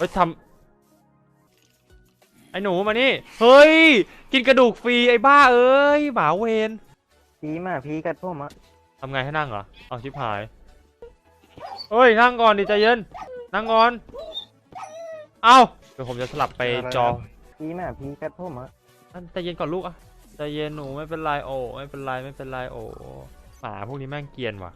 เฮ้ยทำไอ้หนูมานี่ เฮ้ย กินกระดูกฟรีไอ้บ้าเอ้ยหมาเวนพี่มาพี่กัดผมอะทำไงให้นั่งเหรอเอาชิบหายเฮ้ยนั่งก่อนดิใจเย็น นั่งก่อน เอ้าเดี๋ยวผมจะสลับไปจอพี่มาพี่กัดผมอะนั่นใจเย็นก่อนลูกอะใจเย็นหนูไม่เป็นไรโอ้ไม่เป็นไรไม่เป็นไรโอ้หมาพวกนี้แม่งเกรียนว่ะ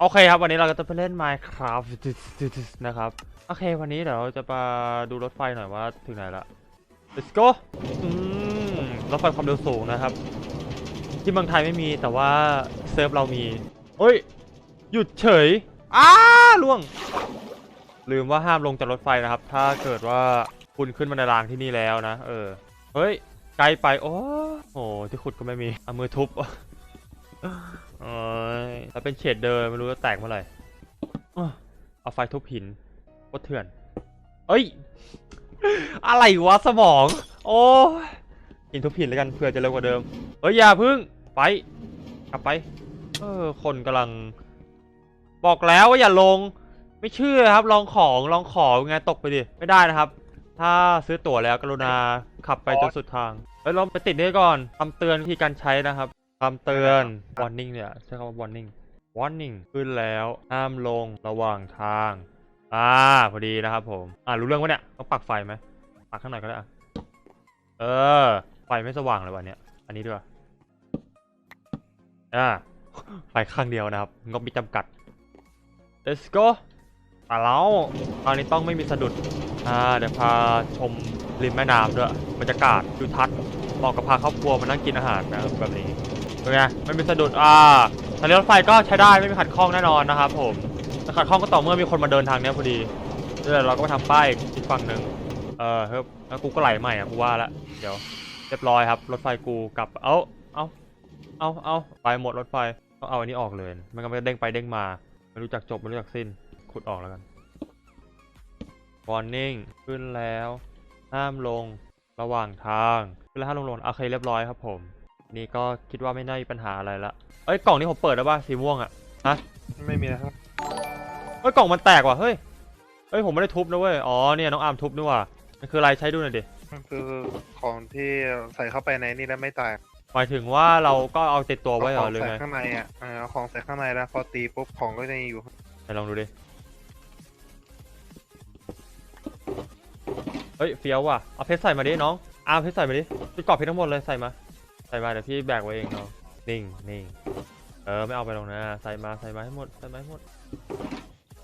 โอเคครับ วันนี้เราก็จะไปเล่น Minecraft นะครับ โอเค วันนี้เดี๋ยวเราจะมาดูรถไฟหน่อยว่าถึงไหนละ let's go รถไฟความเร็วสูงนะครับ ที่เมืองไทยไม่มีแต่ว่าเซิร์ฟเรามีเฮ้ย หยุดเฉยอ้าล่วง ลืมว่าห้ามลงจากรถไฟนะครับ ถ้าเกิดว่าคุณขึ้นมาในรางที่นี่แล้วนะ เออ เฮ้ย ไกลไป โอ้โห ที่ขุดก็ไม่มีเอามือทุบ โอ้ยถ้าเป็นเฉดเดิมไม่รู้จะแตกเมื่อไหร่เอาไฟทุบหินโคตรเถื่อน เอ้ย อะไรวะสมอง โอ้หินทุบหินแล้วกันเผื่อจะเร็วกว่าเดิม เฮ้ยอย่าพึ่งไปกลับไป เออ คนกำลัง บอกแล้วว่าอย่าลง ไม่เชื่อครับ ลองของลองของไงตกไปดิ ไม่ได้นะครับ ถ้าซื้อตั๋วแล้วกรุณาขับไปจนสุดทางเฮ้ยลองไปติดนี่ก่อนคำเตือนที่การใช้นะครับ คำเตือน warning เนี่ยใช้คำว่า warning warning ขึ้นแล้ว ห้ามลงระหว่างทาง อ่า พอดีนะครับผม อ่ารู้เรื่องวะเนี่ย ต้องปักไฟไหม ปักข้างในก็ได้อะเออ ไฟไม่สว่างเลยวันเนี้ย อันนี้ด้วยอ่า ไฟข้างเดียวนะครับ งบมีจำกัด let's go ไปแล้วตอนนี้ต้องไม่มีสะดุด อ่า เดี๋ยวพาชมริมแม่น้ำด้วย บรรยากาศดูทัศน์เหมาะกับพาครอบครัวมานั่งกินอาหารนะครับแบบนี้ เป็นไงไม่มีสะดุดอ่าทางรถไฟก็ใช้ได้ไม่มีขัดข้องแน่นอนนะครับผมแต่ขัดข้องก็ต่อเมื่อมีคนมาเดินทางเนี้ยพอดีเดี๋ยวเราก็ไปทำป้ายอีกฝั่งหนึ่งเออเฮ้ยแล้วกูก็ไหลใหม่อะกูว่าละเดี๋ยวเรียบร้อยครับรถไฟกูกลับเอ้าเอ้าเอ้าเอ้าไปหมดรถไฟต้องเอาอันนี้ออกเลยมันก็ไม่เด้งไปเด้งมาไม่รู้จักจบไม่รู้จักสิ้นขุดออกแล้วกัน warning ขึ้นแล้ว ห้ามลงระหว่างทางขึ้นแล้วห้ามลงลงโอเคเรียบร้อยครับผม นี่ก็คิดว่าไม่น่ามีปัญหาอะไรละเอ้ยกล่องนี้ผมเปิดแล้วป่ะสีม่วงอะฮะไม่มีนะครับเฮ้ยกล่องมันแตกว่ะเฮ้ยเฮ้ยผมไม่ได้ทุบนะเว้ยอ๋อเนี่ยน้องอาร์มทุบนี่ว่ะมันคืออะไรใช้ดูหน่อยดิมันคือของที่ใส่เข้าไปในนี่แล้วไม่แตกหมายถึงว่าเราก็เอาติดตัวไว้เหรขอองหรือใส่ไงข้างในอะเออเอาของใส่ข้างในแล้วพอตีปุ๊บของก็จะอยู่ไหนลองดูดิเฮ้ยเฟี้ยวว่ะเอาเพชรใส่มาดิน้องอาร์มเพชรใส่มาดิชุดเกรอบเพชรทั้งหมดเลยใส่มา ใส่มาเดี๋ยวพี่แบกไว้เองเน้องนิ่งนิ่งเออไม่เอาไปหรอกนะใส่มาใส่มาให้หมดใส่มาให้หมด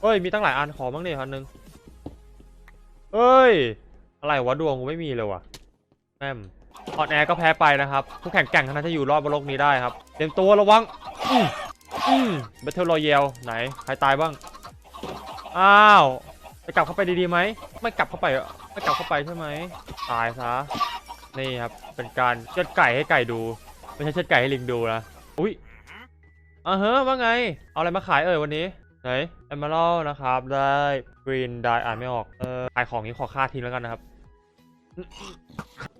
เฮ้ยมีตั้งหลายอันขอบ้างดิพันหนึ่งเฮ้ย อะไรวะดวงกูไม่มีเลยว่ะแม่มออนแอร์ก็แพ้ไปนะครับผู้แข่งแกร่งเท่านั้นที่อยู่รอดบนโลกนี้ได้ครับเตรียมตัวระวังอืมอืมเบทเทิลรอยัลไหนใครตายบ้างอ้าวจะกลับเข้าไปดีๆไหมไม่กลับเข้าไปไม่กลับเข้าไปใช่ไหมตายซะ นี่ครับ เป็นการเชือดไก่ให้ไก่ดู ไม่ใช่เชือดไก่ให้ลิงดูนะ อุ้ยอ่าเฮ้ว่าไง เอาอะไรมาขายเอ่ยวันนี้ไหน e อ e r a l d นะครับ ได้กรีนได้อ่านไม่ออกเออขายของนี้ขอค่าทิ้งแล้วกันนะครับ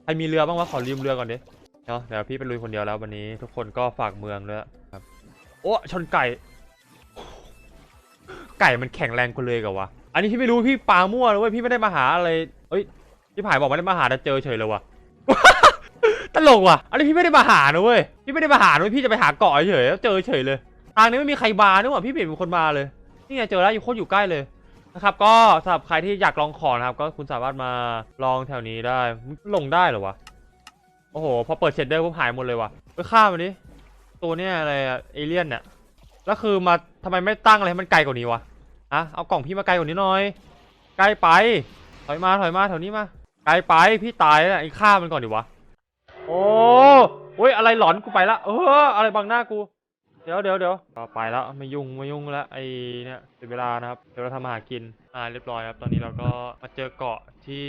ใครมีเรือบ้างวะขอยืมเรือก่อนดิเนาะเดี๋ยวพี่ไปลุยคนเดียวแล้ววันนี้ ทุกคนก็ฝากเมืองด้วยครับ โอ้ชนไก่ ไก่มันแข็งแรงกว่าเลยกับวะ อันนี้พี่ไม่รู้พี่ปามั่วเลยเว้ยพี่ไม่ได้มาหาอะไรเอ้ยพี่ผายบอกไม่ได้มาหาแต่เจอเฉยเลยวะ ตลกว่ะอันนี้พี่ไม่ได้มาหานะเว้ยพี่ไม่ได้มาหานะเว้ยพี่จะไปหาเกาะเฉยแล้วเจอเฉยเลยทางนี้ไม่มีใครมานึกว่าพี่เปลี่ยนเป็นคนมาเลยนี่ไงเจอแล้วอยู่โคตรอยู่ใกล้เลยนะครับก็สำหรับใครที่อยากลองของนะครับ ก็คุณสามารถมาลองแถวนี้ได้ลงได้เหรอวะโอ้โหพอเปิดเชดเดอร์ปุ๊บหายหมดเลยว่ะไปฆ่ามันดิตัวเนี้ยอะไรอะเอเลี่ยนเนี่ยแล้วคือมาทำไมไม่ตั้งอะไรให้มันไกลกว่านี้วะอะเอากล่องพี่มาไกลกว่านี้หน่อยไกลไปถอยมาถอยมาแถวนี้มาไกลไปพี่ตายแล้วไอ้ฆ่ามันก่อนดิวะ โอ้โอ้ยอะไรหลอนกูไปละเอออะไรบังหน้ากูเดี๋ยวเดี๋ยวเดี๋ยวก็ไปแล้วไม่ยุ่งไม่ยุ่งแล้วไอ้เนี่ยเสียเวลานะครับเดี๋ยวเราทำอาหารกินอ่าเรียบร้อยครับตอนนี้เราก็มาเจอเกาะที่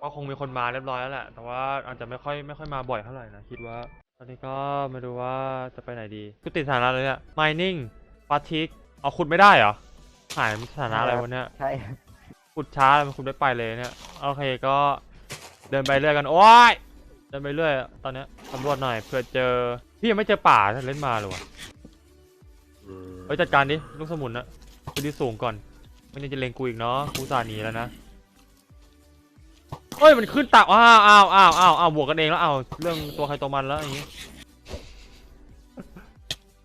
ก็คงมีคนมาเรียบร้อยแล้วแหละแต่ว่าอาจจะไม่ค่อยไม่ค่อยมาบ่อยเท่าไหร่นะคิดว่า ตอนนี้ก็มาดูว่าจะไปไหนดีกูติดสถานะเลยเนี่ย mining ปาทิกเอาขุดไม่ได้เหรอหายสถานะอะไรวะเนี่ยใช่ขุดช้ามันขุดไม่ไปเลยเนี่ยโอเคก็เดินไปเรื่อยกันโอ้ยเดินไปเรื่อยอะตอนเนี้ยสำรวจหน่อยเผื่อเจอพี่ยังไม่เจอป่าถ้าเล่นมาเลยวะเฮ้ยจัดการดิลูกสมุนนะไปดูสูงก่อนมันยังจะเลงกูอีกเนาะกูสาหนีแล้วนะเฮ้ยมันขึ้นตาอ้าวอ้าวอ้าวอ้าวอ้าวบวกกันเองแล้วอ้าวเรื่องตัวใครตัวมันแล้วอย่างงี้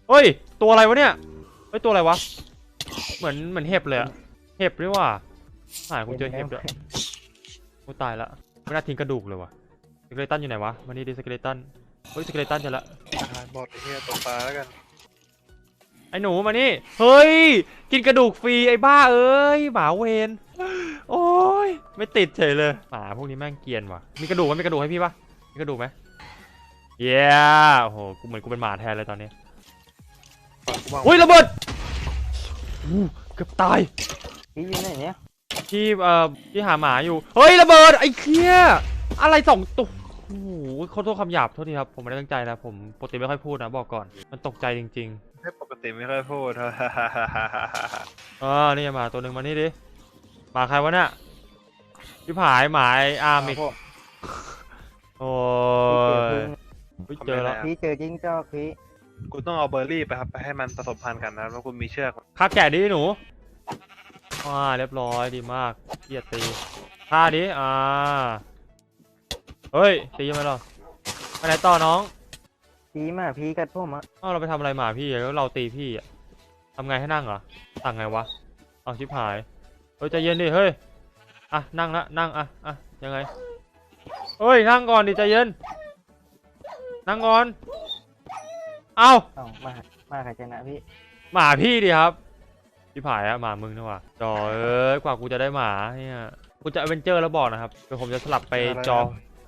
เฮ้ยตัวอะไรวะเนี่ยเฮ้ยตัวอะไรวะเหมือนเหมือนเห็บเลยอะเห็บด้วยว่ะหายกูเจอเห็บด้วยกูตายละไม่น่าทิ้งกระดูกเลยว่ะ สเกเลตันอยู่ไหนวะมานี่ดิสเกเลตันเฮ้ยสเกเลตันเจอละอาหารหมดไอ้เฮียตกปลาแล้วกันไอ้หนูมานี่เฮ้ยกินกระดูกฟรีไอ้บ้าเอ้ยหมาเวนโอ้ยไม่ติดเฉยเลยหมาพวกนี้แม่งเกรียนว่ะมีกระดูกไหมมีกระดูกให้พี่ปะมีกระดูกไหมเย้โอ้โหกูเหมือนกูเป็นหมาแทนเลยตอนนี้ก่อนกูวางอุ้ยระเบิดอู้เกือบตายพี่อยู่ไหนเนี่ยที่เอ่อที่หาหมาอยู่เฮ้ยระเบิดไอ้เคี้ย อะไรสองตัวโอ้โหขอโทษคำหยาบโทษทีครับ ผมไม่ได้ตั้งใจนะ ผมปกติไม่ค่อยพูดนะ บอกก่อน มันตกใจจริงให้ปกติไม่ค่อยพูด ๆอ่านี่หมาตัวหนึ่งมานี่ดิ หมาใครวะเนี่ยพี่ผายหมาไอ้อาร์มอีกผมโอ้พี่เจอยพึ่งเฮ้ยเจอแล้ว พี่เจอจิ้งจอกพี่กูต้องเอาเบอร์รี่ไปครับไปให้มันผสมพันธุ์กันนะแล้วกูมีเชือกฆ่าแกะดิหนูอ่าเรียบร้อยดีมากเกียดตีฆ่าดิ อ่า เฮ้ยตียังไงหรอไปไหนต่อน้องพี่มาพี่กัดผมอะเอ้าเราไปทำอะไรหมาพี่แล้วเราตีพี่อะทำไงให้นั่งเหรอสั่งไงวะเอาชิบหายเฮ้ยใจเย็นดิเฮ้ยอะนั่งละนั่งอะอะยังไงเฮ้ยนั่งก่อนดิใจเย็นนั่งก่อนเอ้าเอ้ามามาใครชนะพี่หมาพี่ดิครับชิบหายอะหมามึงนี่หว่าจอเอ้ยกว่ากูจะได้หมาเนี่ยกูจะเวนเจอร์แล้วบอกนะครับเดี๋ยวผมจะสลับไปจอ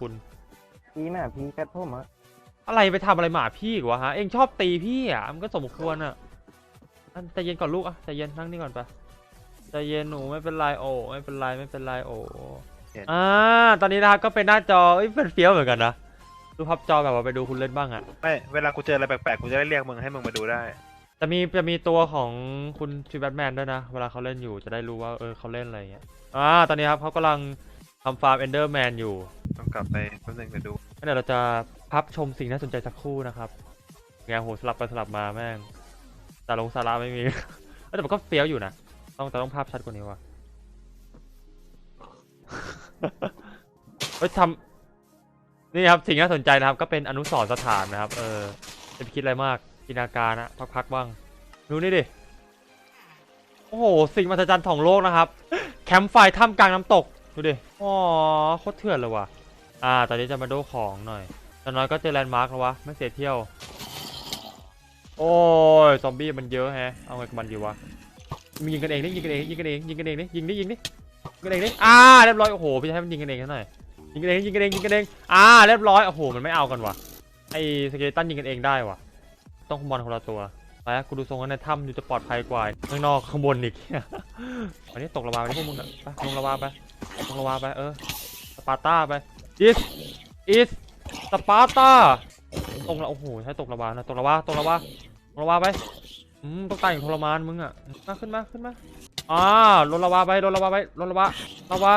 คุณพี่มาพี่กัดผมอะอะไรไปทำอะไรหมาพี่อีกวะฮะเองชอบตีพี่อะมันก็สมควรอะอันใจเย็นก่อนลูกอะใจเย็นนั่งนี่ก่อนไปใจเย็นหนูไม่เป็นไรโอ้ไม่เป็นไรไม่เป็นไรโอ้อ่าตอนนี้นะครับก็เป็นหน้าจอเอ้ยเป็นเฟี้ยวเหมือนกันนะดูพับจอแบบว่าไปดูคุณเล่นบ้างอะไม่เวลากูเจออะไรแปลกๆกูจะได้เรียกมึงให้มึงมาดูได้จะมีจะมีตัวของคุณชีแบทแมนด้วยนะ เวลาเขาเล่นอยู่จะได้รู้ว่าเออเขาเล่นอะไรอย่างเงี้ยอ่าตอนนี้ครับเขากำลังทำฟาร์มเอนเดอร์แมนอยู่ ต้องกลับไปแป๊บนึงเดี๋ยวดูงั้นเดี๋ยวเราจะพับชมสิ่งน่าสนใจสักครู่นะครับไงโหสลับไปสลับมาแม่งสาลงสาระไม่มี แต่มันก็เฟี้ยวอยู่นะต้องแต่ต้องภาพชัดกว่านี้ว่ะเฮ้ยทำนี่ครับสิ่งน่าสนใจนะครับ ก็เป็นอนุสรสถานนะครับ เออจะไปคิดอะไรมากจินตนาการนะพักๆบ้างดูนี่ดิโอ้โหสิ่งมหัศจรรย์ของโลกนะครับ แคมป์ไฟถ้ำกลางน้ำตกดูดิอ๋อโคตรเถื่อนเลยว่ะ อ่า ตอนนี้จะมาดูของหน่อยตอนน้อยก็เจอแลนด์มาร์กแล้ววะ ไม่เสียเที่ยว โอ้ย ซอมบี้มันเยอะแฮะ เอาไงกับมันดีวะมียิงกันเองนี่ยิงกันเองยิงกันเองยิงกันเองนี่ยิงดิยิงดิยิงกันเองนี่อ่าเรียบร้อยโอ้โหพี่ให้มันยิงกันเองซะหน่อยยิงกันเองยิงกันเองยิงกันเองอ่าเรียบร้อยโอ้โหมันไม่เอากันวะไอ้สเกตันยิงกันเองได้วะต้องบอลคนละตัวไปกูดูทรงแล้วในถ้ำดูจะปลอดภัยกว่าข้างนอกข้างบนอีกวันนี้ตกระบาไปพวกมึงอะไปลงระบาไปลงระบาไปเออสปาร์ต้าไป is is สปาร์ต้าตรงละโอ้โหใช้ตกระบานะตกระบาตกระบาตกระบาไปอืมต้องตายอย่างทรมานมึงอะมาขึ้นมาขึ้นมาอ่าลงระบาไปลงระบาไปลงระบาระบา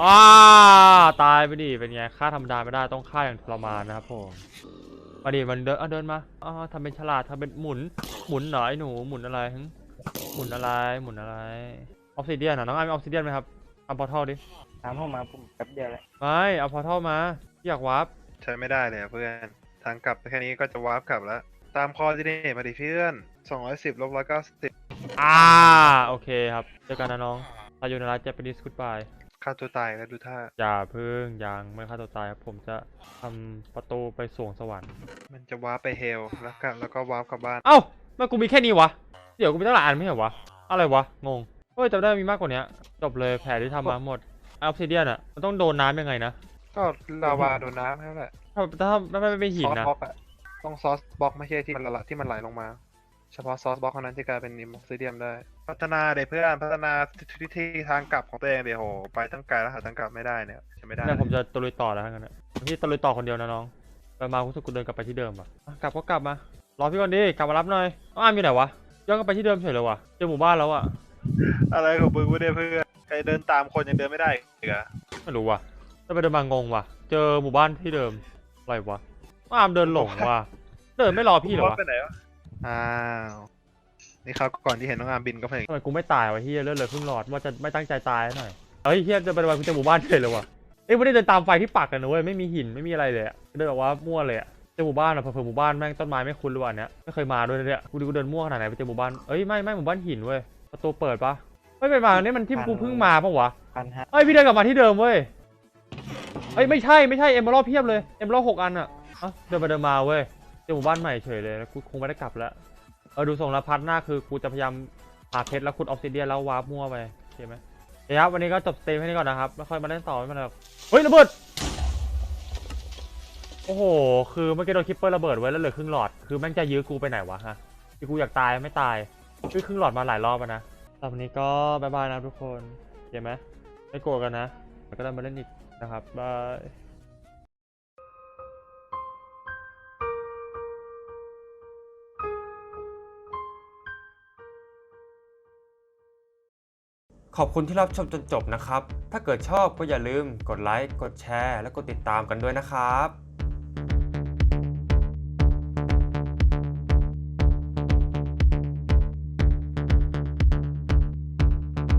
อ่าตายไปดิเป็นไงฆ่าธรรมดาไม่ได้ต้องฆ่าอย่างทรมานนะครับผมมาดิมันเดินอะเดินมาอ๋อทำเป็นฉลาดทำเป็นหมุนหมุนหรอไอ้หนูหมุนอะไรหึหมุนอะไรหมุนอะไรออฟซิเดียนอะน้องไอ้มีออฟซิเดียนไหมครับ ทำพอร์ทัลดิตามผมมาผมแป๊บเดียวแหละไม่เอาพอร์ทัลมาอยากวาร์ปใช้ไม่ได้เลยอะเพื่อน ทางกลับแค่นี้ก็จะวาร์ปกลับแล้ว ตามคอร์ดิเนตมาดิเพื่อน210ลบ190อ่าโอเคครับเจอกันนะน้องซาโยนาระเจแปนิสกูดบายฆ่าตัวตายแล้วดูท่า อย่าเพึ่งยังไม่ฆ่าตัวตายครับผมจะทำประตูไปสวงสวรรค์มันจะวาร์ปไปเฮลแล้วก็แล้วก็วาร์ปกลับบ้าน เอ้าทำไมันกูมีแค่นี้วะ เดี๋ยวกูมีตั้งหลายอันไม่ใช่เหรอวะ อะไรวะ งง เฮ้ยจำได้มีมากกว่านี้จบเลยแผลที่ทำมาหมดออฟซิเดียนอะมันต้องโดนน้ำยังไงนะก็ลาวาโดนน้ำนั่นแหละถ้าถ้าถ้าไม่ไม่หิซนอสนะบล็อกอะต้องซอสบล็อกไม่ใช่ที่มันละที่มันไหลลงมา เฉพาะซอสบล็อกเท่านั้นที่กลายเป็นนิมออกซิเดียมได้ พัฒนาเด็เพื่อนพัฒนาวิธีทางกลับของตัวเองเดี๋ยวโหไปตั้งไกลแล้วหาทางกลับไม่ได้เนี่ยจะไม่ได้เนี่ยผมจะตะลุยต่อแล้วทั้งนั้นนะพี่ตะลุยต่อคนเดียวนะน้องไปมารู้สึกกูเดินกลับไปที่เดิมอะอะกลับก็กลับมารอพี่ก่อนดิกลับมารับหน่อยอ้าวอามอยู่ไหนวะย้อนกลับไปที่เดิมเฉยเลยวะเจอหมู่บ้านแล้วอะ อะไรของมึงวะเนี่ยเพื่อนใครเดินตามคนยังเดินไม่ได้อีกเหรอไม่รู้ว่ะจะไปเดินมางงว่ะ เจอหมู่บ้านที่เดิม อะไรวะอามเดินหลงว่ะ เดินไม่รอพี่เหรอบอวะสไปไหนวะ อ้าว นี่เขาวก่อนที่เห็นน้องอาร์มบินก็เพิ่งทำไมกูไม่ตายวะเฮียเลือดเหลยครึ่งหลอดว่าจะไม่ตั้งใจตายหน่อย เฮ้ยเฮียจะไปวันกูเจอหมู่บ้านเฉยเลยว่ะ เอ้ยไม่ได้เดินตามไฟที่ปักกันนะเว้ยไม่มีหินไม่มีอะไรเลยอะเดินแบบว่ามั่วเลยอะเจอหมู่บ้านอะเผื่อๆหมู่บ้านแม่งต้นไม้ไม่คุ้นเลยว่ะอันเนี้ยไม่เคยมาด้วยนะเนี่ยกูดูกูเดินมั่วขนาดไหนไปเจอหมู่บ้านเอ้ยไม่ไม่หมู่บ้านหินเว้ย ประตูเปิดปะไม่เป็นมาอันนี้มันที่กูเพิ่งมาปะวะพันห้าเอ้ยพี่เดินกลับมาที่เดิมเว้ยเอ้ยไม่ใช่ไม่ใช่เอ็มเบอร์เพียบเลยเอ็มเบอร์หกอันอะเอ้าเดินไปเดินมาเว้ยเจอหมู่บ้านใหม่เฉยเลยแล้วกูคงไม่ได้กลับแล้วเออดูทรงแล้วพัดหน้าคือกูจะพยายามหาเพชรแล้วขุดออกซิเดียนแล้ววาร์ปมั่วไปโอเคไหมเดี๋ยวครับวันนี้ก็จบสเตมแค่นี้ก่อนนะครับไม่ค่อยมาเล่นต่อไม่เป็นไรหรอกเฮ้ยระเบิดโอ้โห คือเมื่อกี้โดนคิปเปอร์ระเบิดไว้แล้วเหลือครึ่งหลอด คือแม่งจะยื้อกูไปไหนวะฮะคือกูอยากตายไม่ตาย คือครึ่งหลอดมาหลายรอบแล้วนะสำหรับนนี้ก็บายบายนะทุกคนโอเคไหมไม่โกรธกันนะแล้วก็ได้มาเล่นอีกนะครับบายขอบคุณที่รับชมจนจบนะครับ ถ้าเกิดชอบก็อย่าลืมกดไลค์ กดแชร์ และกดติดตามกันด้วยนะครับ